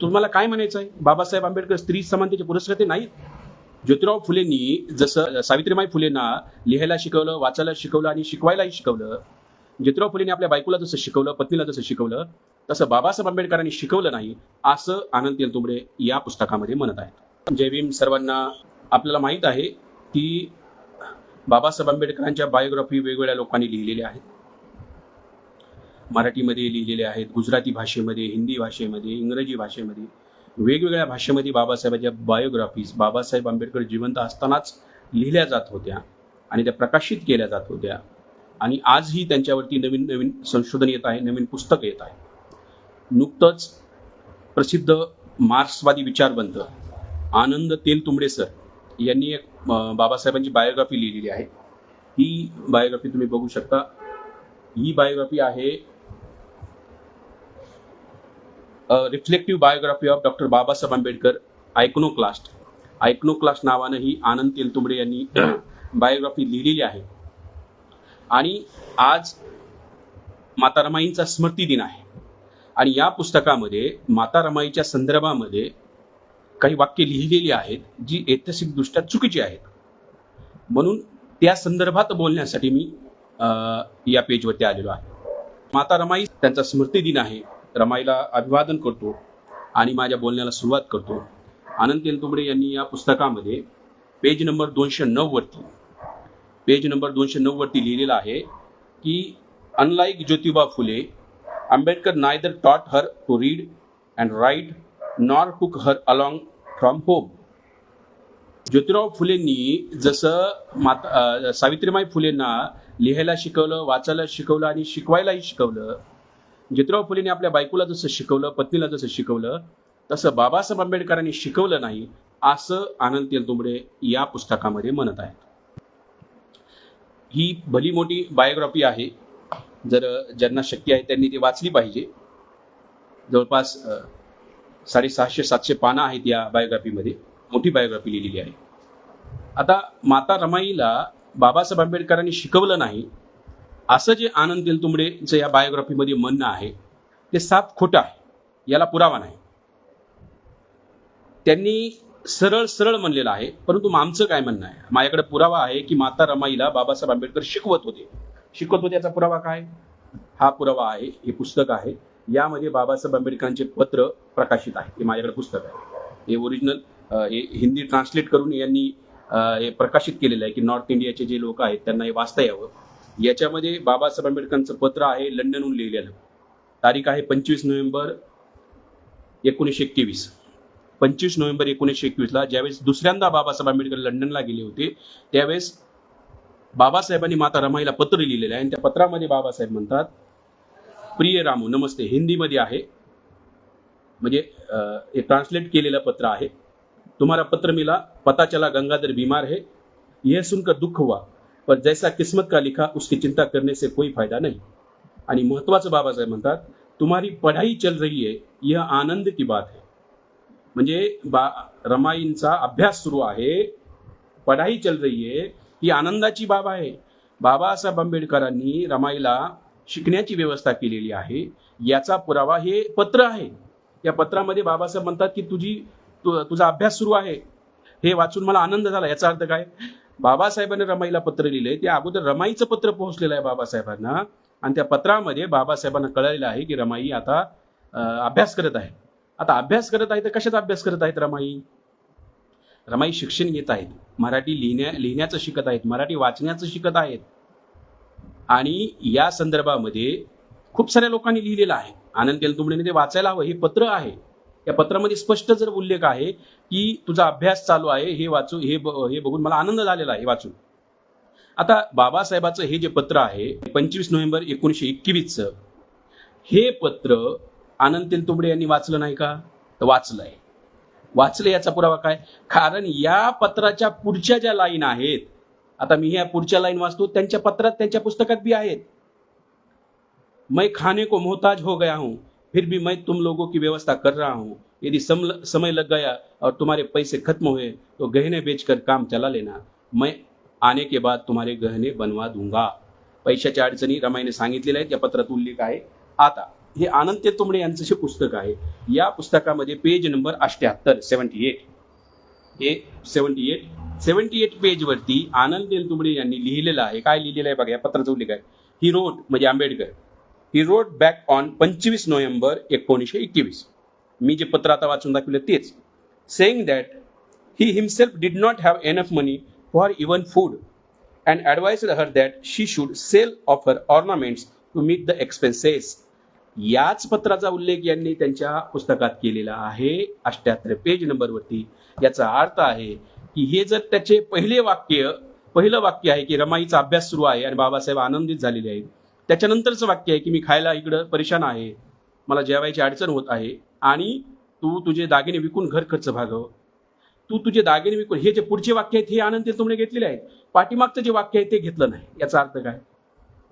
तुम्हाला काय म्हणायचं आहे? बाबासाहेब आंबेडकर स्त्री समानतेचे पुरस्कृते नाहीत? ज्योतिराव फुलेंनी जसं सावित्रीबाई फुलेंना लिहायला शिकवलं वाचायला शिकवलं आणि शिकवायलाही शिकवलं ज्योतिराव फुलेंनी आपल्या बायकोला जसं शिकवलं पत्नीला जसं शिकवलं तसं बाबासाहेब आंबेडकरांनी शिकवलं नाही असं आनंद तेलतुंबडे या पुस्तकामध्ये म्हणत आहेत. जय भीम सर्वांना. आपल्याला माहीत आहे की बाबासाहेब आंबेडकरांच्या बायोग्राफी वेगवेगळ्या लोकांनी लिहिलेल्या आहेत. मराठीमध्ये लिहिलेले आहेत गुजराती भाषेमध्ये हिंदी भाषेमध्ये इंग्रजी भाषेमध्ये. वेगवेगळ्या भाषेमध्ये बाबासाहेबांच्या बायोग्राफीज बाबासाहेब आंबेडकर जिवंत असतानाच लिहिल्या जात होत्या आणि त्या प्रकाशित केल्या जात होत्या. आणि आजही त्यांच्यावरती नवीन नवीन संशोधन येत आहे नवीन पुस्तकं येत आहे नुकतंच प्रसिद्ध मार्क्सवादी विचारवंत आनंद तेलतुंबडे सर यांनी एक बाबासाहेबांची बायोग्राफी लिहिलेली आहे. ही बायोग्राफी तुम्ही बघू शकता. ही बायोग्राफी आहे reflective biography of doctor Babasaheb Ambedkar iconoclast iconoclast नावानं ही आनंद तेलतुंबडे यांनी बायोग्राफी लिहिलेली आहे. आणि आज माता रमाईंचा स्मृती दिन आहे. आणि या पुस्तकामध्ये माता रमाईच्या संदर्भामध्ये काही वाक्य लिहिलेली आहेत जी ऐतिहासिकदृष्ट्या चुकीची आहेत. म्हणून त्या संदर्भात बोलण्यासाठी मी या पेजवरती आलेलो आहे. माता रमाई त्यांचा स्मृती दिन आहे. रमाईला अभिवादन करतो आणि माझ्या बोलण्याला सुरुवात करतो. आनंद तेलतुंबडे यांनी या पुस्तकामध्ये पेज नंबर दोनशे नऊवरती पेज नंबर दोनशे नऊवरती लिहिलेलं आहे की unlike Jyotiba Phule Ambedkar neither taught her to read and write nor took her along from home Jyotirao फुलेंनी जसं माता सावित्रीबाई फुलेंना लिहायला शिकवलं वाचायला शिकवलं आणि शिकवायलाही शिकवलं ज्योतिराव फुलेने आपल्या बायकोला जसं शिकवलं पत्नीला जसं शिकवलं तसं बाबासाहेब आंबेडकरांनी शिकवलं नाही असं आनंद तेलतुंबडे या पुस्तकामध्ये म्हणत आहेत. ही भली मोठी बायोग्राफी आहे. जर ज्यांना शक्य आहे त्यांनी ती वाचली पाहिजे. जवळपास साडेसहाशे सातशे पानं आहेत या बायोग्राफीमध्ये मोठी बायोग्राफी लिहिलेली आहे. आता माता रमाईला बाबासाहेब आंबेडकरांनी शिकवलं नाही असं जे आनंद तेलतुंबडेचं या बायोग्राफीमध्ये म्हणणं आहे ते साप खोटं आहे. याला पुरावा नाही. त्यांनी सरळ सरळ म्हणलेलं आहे परंतु आमचं काय म्हणणं आहे? माझ्याकडे पुरावा आहे की माता रमाईला बाबासाहेब आंबेडकर शिकवत होते. शिकवत होते याचा पुरावा काय? हा पुरावा आहे हे पुस्तक आहे. यामध्ये बाबासाहेब आंबेडकरांचे पत्र प्रकाशित आहे. हे माझ्याकडे पुस्तक आहे. हे ओरिजिनल हे हिंदी ट्रान्सलेट करून यांनी हे प्रकाशित केलेलं आहे की नॉर्थ इंडियाचे जे लोक आहेत त्यांना हे वाचता यावं. याच्यामध्ये बाबासाहेब आंबेडकरांचं पत्र आहे लंडनहून लिहिलेलं. तारीख आहे पंचवीस नोव्हेंबर एकोणीसशे एकवीस. पंचवीस नोव्हेंबर एकोणीसशे एकवीसला ज्यावेळेस दुसऱ्यांदा बाबासाहेब आंबेडकर लंडनला गेले होते त्यावेळेस बाबासाहेबांनी माता रमाईला पत्र लिहिलेलं आहे आणि त्या पत्रामध्ये बाबासाहेब म्हणतात प्रिय रामू नमस्ते. हिंदीमध्ये आहे म्हणजे हे ट्रान्सलेट केलेलं पत्र आहे. तुम्हाला पत्र मिला पता चला गंगाधर बीमार है यह सुनकर दुःख हुआ पर जैसा किस्मत का लिखा उसकी चिंता करने से कोई फायदा नाही। आणि महत्वाचं बाबासाहेब म्हणतात तुम्हारी पढ़ाई चल रही है यह आनंद की बात है। म्हणजे बा रमाईंचा अभ्यास सुरू आहे पढ़ाई चल रही है ही आनंदाची बाब आहे। बाबासाहेब आंबेडकरांनी रमाईला शिकण्याची व्यवस्था केलेली आहे याचा पुरावा हे पत्र आहे। या पत्रामध्ये बाबासाहेब म्हणतात की तुझी तु, तुझा अभ्यास सुरू आहे. हे वाचून मला आनंद झाला याचा अर्थ काय? बाबासाहेबांनी रमाईला पत्र लिहिलंय त्या अगोदर रमाईचं पत्र पोहोचलेलं आहे बाबासाहेबांना. आणि त्या पत्रामध्ये बाबासाहेबांना कळलेलं आहे की रमाई आता अभ्यास करत आहे. आता अभ्यास करत आहे तर कशाचा अभ्यास करत आहेत रमाई? रमाई शिक्षण घेत आहेत. मराठी लिहिण्या लिहिण्याचं शिकत आहेत. मराठी वाचण्याचं शिकत आहेत. आणि या संदर्भामध्ये खूप साऱ्या लोकांनी लिहिलेलं आहे. आनंद तेलतुंबडेने ते वाचायला हवं हे पत्र आहे. या पत्रामध्ये स्पष्ट जर उल्लेख आहे की तुझा अभ्यास चालू आहे हे वाचू हे हे बघून मला आनंद झालेला आहे वाचून. आता बाबासाहेबाचं हे जे पत्र आहे पंचवीस नोव्हेंबर एकोणीसशे एकवीसचं हे पत्र आनंद तेलतुंबडे यांनी वाचलं नाही का? तर वाचलंय. वाचलं याचा पुरावा काय? कारण या पत्राच्या पुढच्या ज्या लाईन आहेत आता मी ह्या पुढच्या लाईन वाचतो त्यांच्या पत्रात त्यांच्या पुस्तकात बी आहेत. मैं खाने को मोहताज हो गया हूँ. फिर भी मैं तुम लोगों की व्यवस्था कर रहा हूँ। यदि सम, समय लग गया और तुम्हारे पैसे खत्म हुए तो गहने बेचकर काम चला लेना। मैं आने के बाद तुम्हारे गहने बनवा दूंगा। पैशाच्या अडचणी रमाईने सांगितलेल्या आहेत या पत्रात उल्लेख आहे. आता हे आनंद तुमडे यांचं जे पुस्तक आहे. या पुस्तकामध्ये पेज नंबर अठ्ठ्याहत्तर सेवन्टी एट. हे सेवन्टी एट सेवन्टी एट पेजवरती आनंद तुमडे यांनी लिहिलेलं आहे. काय लिहिलेलं आहे बघा या पत्राचा उल्लेख आहे. ही रोट म्हणजे Ambedkar. He wrote back on पंचवीस नोव्हेंबर एकोणीसशे एकवीस. मी जे पत्र आता वाचून दाखवलं तेच. Saying that he himself did not have enough money for even food and advise her that she should sell off her ornaments to meet the expenses याच पत्राचा उल्लेख यांनी त्यांच्या पुस्तकात केलेला आहे. अष्ट्याहत्तर पेज नंबरवरती याचा अर्थ आहे की हे जर त्याचे पहिले वाक्य पहिलं वाक्य आहे की रमाईचा अभ्यास सुरू आहे आणि बाबासाहेब आनंदित झालेले आहेत त्याच्यानंतरचं वाक्य आहे की मी खायला इकडं परेशान आहे. मला जेवायची अडचण होत आहे. आणि तू तुझे दागिने विकून घर खर्च भागव. तू तुझे दागिने विकून हे जे पुढचे वाक्य आहेत हे आनंद तेलतुंबडे घेतलेले आहेत. पाठीमागचं जे वाक्य आहे ते घेतलं नाही. याचा अर्थ काय?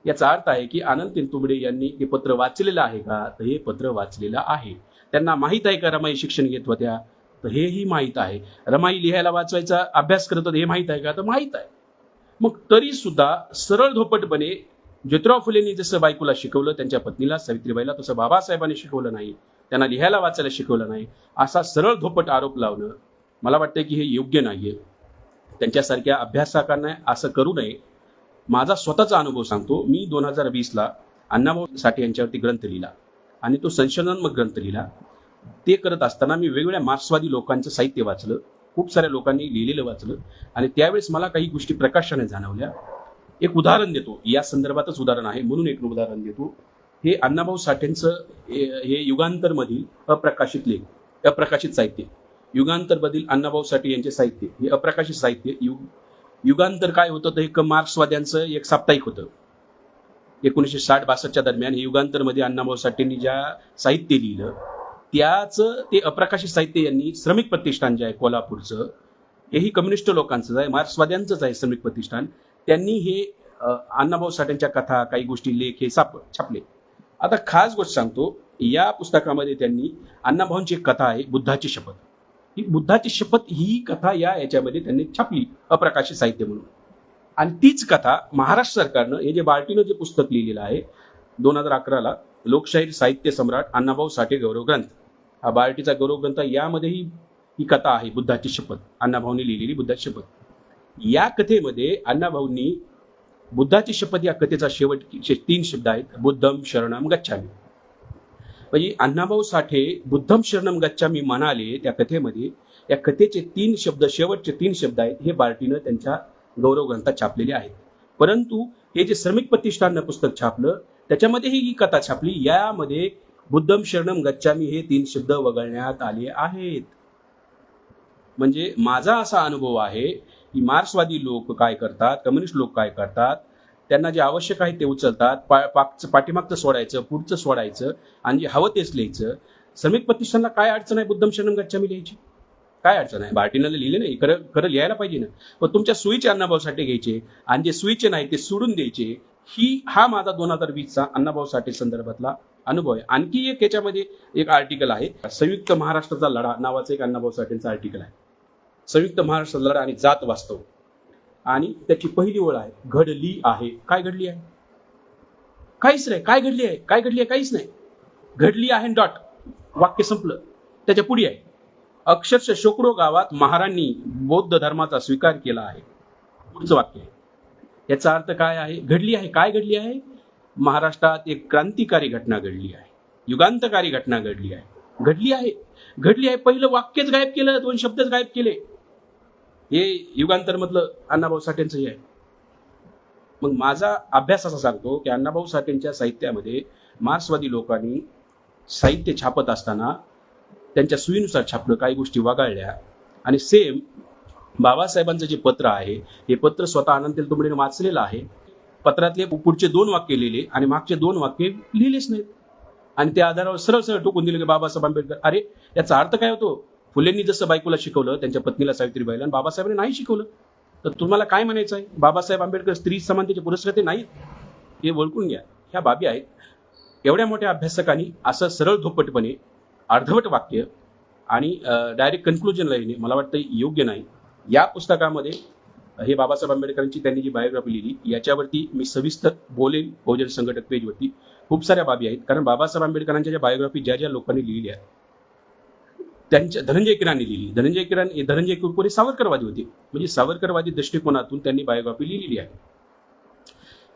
याचा अर्थ आहे की आनंद तेलतुंबडे यांनी हे पत्र वाचलेलं आहे का? तर हे पत्र वाचलेलं आहे. त्यांना माहीत आहे का? रमाई शिक्षण घेत होत्या. तर हेही माहीत आहे. रमाई लिहायला वाचवायचा अभ्यास करत होते हे माहीत आहे का? तर माहीत आहे. मग तरी सुद्धा सरळ धोपटपणे ज्योतिराव फुलेंनी जसं बायकोला शिकवलं त्यांच्या पत्नीला सावित्रीबाईला तसं बाबासाहेबांनी शिकवलं नाही. त्यांना लिहायला वाचायला शिकवलं नाही. असा सरळ धोपट आरोप लावणं मला वाटतं की हे योग्य नाही आहे त्यांच्यासारख्या अभ्यासकांना असं करू नये. माझा स्वतःचा अनुभव सांगतो. मी दोन हजार वीसला अण्णाभाऊ साठे यांच्यावरती ग्रंथ लिहिला आणि तो संशोधनात्मक ग्रंथ लिहिला. ते करत असताना मी वेगवेगळ्या मार्क्सवादी लोकांचं साहित्य वाचलं. खूप साऱ्या लोकांनी लिहिलेलं वाचलं आणि त्यावेळेस मला काही गोष्टी प्रकाशाने जाणवल्या. एक उदाहरण देतो. या संदर्भातच उदाहरण आहे. म्हणून एक उदाहरण देतो. हे अण्णाभाऊ साठेंचं हे युगांतरमधील अप्रकाशित लेख अप्रकाशित साहित्य. युगांतरमधील अण्णाभाऊ साठे यांचे साहित्य हे अप्रकाशित साहित्य. युग युगांतर काय होतं तर एक मार्क्सवाद्यांचं एक साप्ताहिक होतं. एकोणीसशे साठ बासष्टच्या दरम्यान हे युगांतरमध्ये अण्णाभाऊ साठेंनी ज्या साहित्य लिहिलं त्याचं ते अप्रकाशित साहित्य यांनी श्रमिक प्रतिष्ठान जे आहे कोल्हापूरचं हेही कम्युनिस्ट लोकांचंच आहे मार्क्सवाद्यांचंच आहे श्रमिक प्रतिष्ठान. त्यांनी हे अण्णाभाऊ साठेंच्या कथा काही गोष्टी लेख हे साप छापले. आता खास गोष्ट सांगतो या पुस्तकामध्ये त्यांनी अण्णाभाऊंची एक कथा आहे बुद्धाची शपथ. ही बुद्धाची शपथ ही कथा या याच्यामध्ये त्यांनी छापली अप्रकाशित साहित्य म्हणून. आणि तीच कथा महाराष्ट्र सरकारनं हे जे बार्टीनं जे पुस्तक लिहिलेलं आहे दोन हजार अकराला लोकशाहीर साहित्य सम्राट अण्णाभाऊ साठे गौरव ग्रंथ. हा बार्टीचा गौरव ग्रंथ यामध्येही ही कथा आहे बुद्धाची शपथ. अण्णाभाऊंनी लिहिलेली बुद्धाची शपथ. या कथेमध्ये अण्णाभाऊंनी बुद्धाची शपथ या कथेचा शेवट तीन शब्द आहेत. बुद्धम शरणम गच्छामी. म्हणजे अण्णाभाऊ साठे बुद्धम शरणम गच्छामी म्हणाले त्या कथेमध्ये. या कथेचे तीन शब्द शेवटचे तीन शब्द आहेत हे बार्टीनं त्यांच्या गौरव ग्रंथात छापलेले आहेत. परंतु हे जे श्रमिक प्रतिष्ठाननं पुस्तक छापलं त्याच्यामध्येही ही कथा छापली यामध्ये बुद्धम शरणम गच्छामी हे तीन शब्द वगळण्यात आले आहेत. म्हणजे माझा असा अनुभव आहे की मार्क्सवादी लोक काय करतात कम्युनिस्ट लोक काय करतात त्यांना जे आवश्यक आहे ते उचलतात पा पागचं पाठीमागचं सोडायचं पुढचं सोडायचं आणि जे हवं तेच लिहायचं. श्रमिक प्रतिष्ठानला काय अडचण आहे बुद्धम शरणम गच्छामी लिहायची? काय अडचण आहे? बार्टीनं लिहिले नाही खरं खरं लिहायला पाहिजे ना. पण तुमच्या सुईचे अण्णाभाऊसाठी घ्यायचे आणि जे सुईचे नाही ते सोडून द्यायचे ही हा माझा दोन हजार वीसचा अण्णाभाऊ साठे संदर्भातला अनुभव आहे. आणखी एक याच्यामध्ये एक आर्टिकल आहे. संयुक्त महाराष्ट्राचा लढा नावाचं एक अण्णाभाऊ साठेंचा आर्टिकल आहे. संयुक्त महाराष्ट्र लढा आणि जात वास्तव. आणि त्याची पहिली ओळ आहे घडली आहे. काय घडली आहे? काहीच नाही. काय घडली आहे? काय घडली आहे? काहीच नाही. घडली आहे डॉट. वाक्य संपलं. त्याच्या पुढे आहे. अक्षरशः शोकडो गावात महारांनी बौद्ध धर्माचा स्वीकार केला आहे. पुढचं वाक्य आहे. याचा अर्थ काय आहे? घडली आहे. काय घडली आहे? महाराष्ट्रात एक क्रांतिकारी घटना घडली आहे. युगांतकारी घटना घडली आहे. घडली आहे. घडली आहे. पहिलं वाक्यच गायब केलं दोन शब्दच गायब केले. हे युगांतर मधलं अण्णाभाऊ साठेंचं हे आहे. मग माझा अभ्यास असा सांगतो की अण्णाभाऊ साठेंच्या साहित्यामध्ये मार्क्सवादी लोकांनी साहित्य छापत असताना त्यांच्या सुईनुसार छापलं काही गोष्टी वगळल्या. आणि सेम बाबासाहेबांचं जे पत्र आहे हे पत्र स्वतः आनंद तेलतुंबडेने वाचलेलं आहे. पत्रातले पुढचे दोन वाक्य लिहिले आणि मागचे दोन वाक्य लिहिलेच नाहीत. आणि त्या आधारावर सरळ सरळ टोकून दिलं की बाबासाहेब आंबेडकर अरे याचा अर्थ काय होतो? फुलेंनी जसं बायकोला शिकवलं त्यांच्या पत्नीला सावित्रीबाईला आणि बाबासाहेबांनी नाही शिकवलं तर तुम्हाला काय म्हणायचं आहे बाबासाहेब आंबेडकर स्त्री समानतेचे पुरस्कर्ते नाहीत. हे ओळखून घ्या. ह्या बाबी आहेत. एवढ्या मोठ्या अभ्यासकांनी असं सरळ धोपटपणे अर्धवट वाक्य आणि डायरेक्ट कन्क्लुजनला येणे मला वाटतं योग्य नाही. या पुस्तकामध्ये हे बाबासाहेब आंबेडकरांची त्यांनी जी बायोग्राफी लिहिली याच्यावरती मी सविस्तर बोलेन. बहुजन संघटक पेजवरती खूप साऱ्या बाबी आहेत. कारण बाबासाहेब आंबेडकरांच्या ज्या बायोग्राफी ज्या ज्या लोकांनी लिहिल्या त्यांच्या धनंजय किरांनी लिहिली. धनंजय किराण धनंजय कुरकुरे सावरकरवादी होते. म्हणजे सावरकरवादी दृष्टिकोनातून त्यांनी बायोग्राफी लिहिलेली आहे.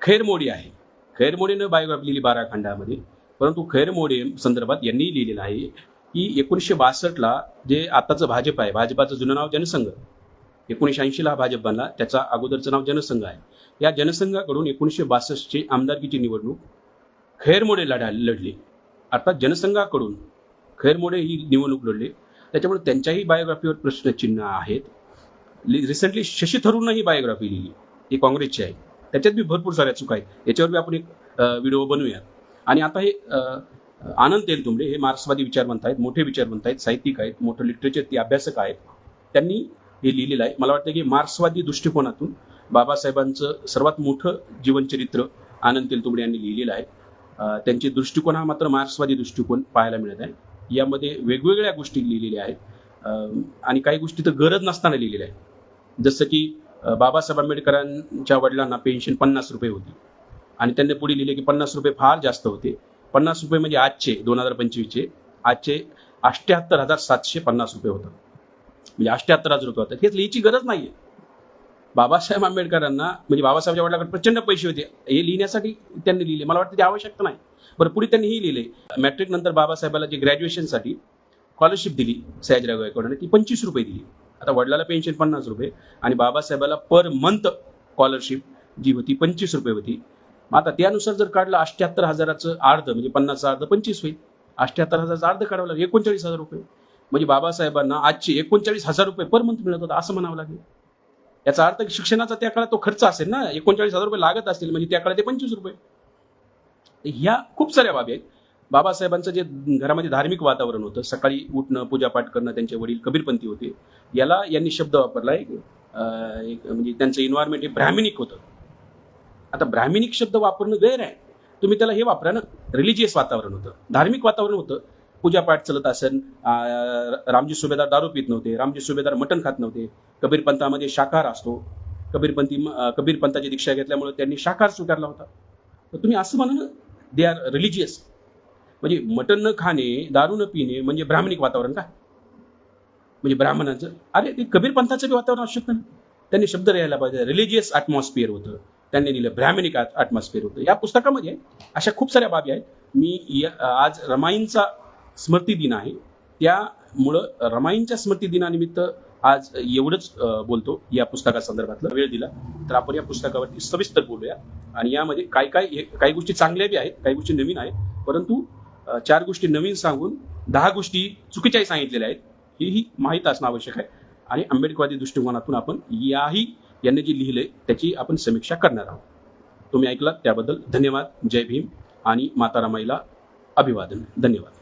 खैरमोडी आहे. खैरमोडीनं बायोग्राफी लिहिली बारा खंडामध्ये. परंतु खैरमोडे संदर्भात यांनी लिहिलेलं आहे की एकोणीसशे बासष्टला जे आताचं भाजप आहे भाजपाचं जुनं नाव जनसंघ. एकोणीसशे ऐंशीला हा भाजप बनला त्याचा अगोदरचं नाव जनसंघ आहे. या जनसंघाकडून एकोणीसशे बासष्टची आमदारकीची निवडणूक खैरमोडे लढा लढली. अर्थात जनसंघाकडून खैरमोडे ही निवडणूक लढले. त्याच्यामुळे त्यांच्याही बायोग्राफीवर प्रश्नचिन्ह आहेत. रिसेंटली शशी थरूरनं ही बायोग्राफी लिहिली. ही काँग्रेसची आहे. त्याच्यात बी भरपूर साऱ्या चुका आहेत. याच्यावर बी आपण एक व्हिडिओ बनवूया आणि आता हे आनंद तेलतुंबडे हे मार्क्सवादी विचारवंत आहेत मोठे विचारवंत आहेत साहित्यिक आहेत मोठं लिटरेचर ते अभ्यासक आहेत. त्यांनी हे लिहिलेलं आहे. मला वाटतं की मार्क्सवादी दृष्टिकोनातून बाबासाहेबांचं सर्वात मोठं जीवनचरित्र आनंद तेलतुंबडे यांनी लिहिलेलं आहे. त्यांचे दृष्टिकोन हा मात्र मार्क्सवादी दृष्टिकोन पाहायला मिळत आहे. यामध्ये वेगवेगळ्या गोष्टी लिहिलेल्या आहेत. आणि काही गोष्टी तर गरज नसताना लिहिलेल्या आहेत. जसं की बाबासाहेब आंबेडकरांच्या वडिलांना पेन्शन पन्नास रुपये होती. आणि त्यांनी पुढे लिहिले की पन्नास रुपये फार जास्त होते. पन्नास रुपये म्हणजे आजचे दोन हजार पंचवीसचे. आजचे अष्ट्याहत्तर हजार सातशे पन्नास रुपये होतं म्हणजे अष्ट्याहत्तर हजार रुपये होतात. हेच लिहायची गरज नाही आहे बाबासाहेब आंबेडकरांना म्हणजे बाबासाहेबच्या वडिलांकडे प्रचंड पैसे होते. हे लिहिण्यासाठी त्यांनी लिहिले. मला वाटतं ते आवश्यकता नाही. बरं पुढे त्यांनी हे लिहिले. मॅट्रिक नंतर बाबासाहेबाला जे ग्रॅज्युएशनसाठी स्कॉलरशिप दिली सयाजीराव गायकवाडाने ती पंचवीस रुपये दिली. आता वडिलाला पेन्शन पन्नास रुपये आणि बाबासाहेबाला पर मंथ स्कॉलरशिप जी होती पंचवीस रुपये होती. मग आता त्यानुसार जर काढलं अष्ट्याहत्तर हजाराचं अर्ध म्हणजे पन्नासचा अर्ध पंचवीस होईल. अष्ट्याहत्तर हजाराचं अर्ध काढावं लागेल एकोणचाळीस हजार रुपये. म्हणजे बाबासाहेबांना आजचे एकोणचाळीस हजार रुपये पर मंथ मिळत होता असं म्हणावं लागेल. याचा अर्थ शिक्षणाचा त्या काळात तो खर्च असेल ना एकोणचाळीस हजार रुपये लागत असतील म्हणजे त्या काळात ते पंचवीस रुपये. ह्या खूप साऱ्या बाबी आहेत. बाबासाहेबांचं जे घरामध्ये धार्मिक वातावरण होतं सकाळी उठणं पूजापाठ करणं त्यांचे वडील कबीरपंथी होते याला यांनी शब्द वापरला. आहे एक म्हणजे त्यांचं इन्व्हायरमेंट हे ब्राह्मणिक होतं. आता ब्राह्मणिक शब्द वापरणं गैर आहे. तुम्ही त्याला हे वापरा ना रिलिजियस वातावरण होतं. धार्मिक वातावरण होतं. पूजापाठ चलत असेल रामजी सुभेदार दारू पित नव्हते रामजी सुभेदार मटण खात नव्हते कबीरपंथामध्ये शाकाहार असतो. कबीरपंथी कबीरपंथाची दीक्षा घेतल्यामुळे त्यांनी शाकाहार स्वीकारला होता. तर तुम्ही असं म्हणा ना दे आर रिलिजियस म्हणजे मटण न खाणे दारू न पिणे म्हणजे ब्राह्मणिक वातावरण का? म्हणजे ब्राह्मणांचं. अरे ते कबीर पंथाचं बी वातावरण असू शकतं ना? त्यांनी शब्द राहायला पाहिजे. रिलिजियस ॲटमॉस्फिअर होतं. त्यांनी दिलं ब्राह्मणिक ॲटमॉस्फिअर होतं. या पुस्तकामध्ये अशा खूप साऱ्या बाबी आहेत. मी या- आज रमाईंचा स्मृती दिन आहे. त्यामुळं रमाईंच्या स्मृती दिनानिमित्त आज एवढंच बोलतो या पुस्तकासंदर्भातला. वेळ दिला. तर आपण या पुस्तकावरती सविस्तर बोलूया. आणि यामध्ये काय काय हे- काही गोष्टी चांगल्या बी आहेत काही गोष्टी नवीन आहेत. परंतु चार गोष्टी नवीन सांगून दहा गोष्टी चुकीच्याही सांगितलेल्या आहेत. हेही माहीत असणं आवश्यक आहे. आणि आंबेडकरवादी दृष्टिकोनातून आपण याही यांनी जे लिहिले त्याची आपण समीक्षा करणार आहोत. तुम्ही ऐकलात त्याबद्दल धन्यवाद. जय भीम. आणि मातारामाईला अभिवादन. धन्यवाद.